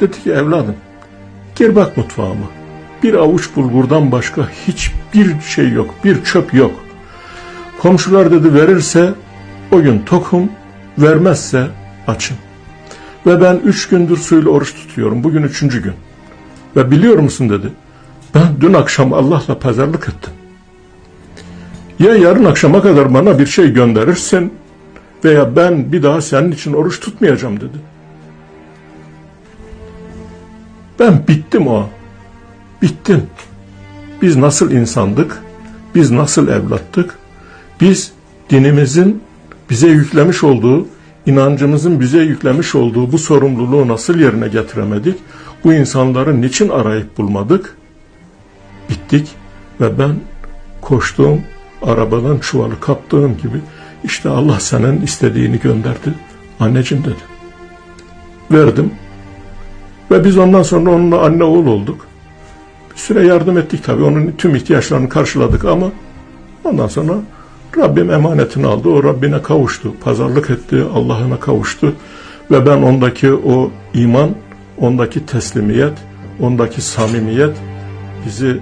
Dedi ki evladım gir bak mutfağıma. Bir avuç bulgurdan başka hiçbir şey yok, bir çöp yok. Komşular dedi verirse o gün tokum, vermezse açım. Ve ben üç gündür suyla oruç tutuyorum. Bugün üçüncü gün. Ve biliyor musun dedi. Ben dün akşam Allah'la pazarlık ettim. Ya yarın akşama kadar bana bir şey gönderirsin veya ben bir daha senin için oruç tutmayacağım dedi. Ben bittim o. Bittim. Biz nasıl insandık? Biz nasıl evlattık? Biz dinimizin bize yüklemiş olduğu, inancımızın bize yüklemiş olduğu bu sorumluluğu nasıl yerine getiremedik? Bu insanları niçin arayıp bulmadık? Bittik ve ben koştuğum arabadan çuvalı kaptığım gibi işte Allah senin istediğini gönderdi. Anneciğim dedi. Verdim. Ve biz ondan sonra onunla anne oğul olduk. Bir süre yardım ettik tabii. Onun tüm ihtiyaçlarını karşıladık ama ondan sonra Rabbim emanetini aldı. O Rabbine kavuştu. Pazarlık etti. Allah'ına kavuştu. Ve ben ondaki o iman, ondaki teslimiyet, ondaki samimiyet bizi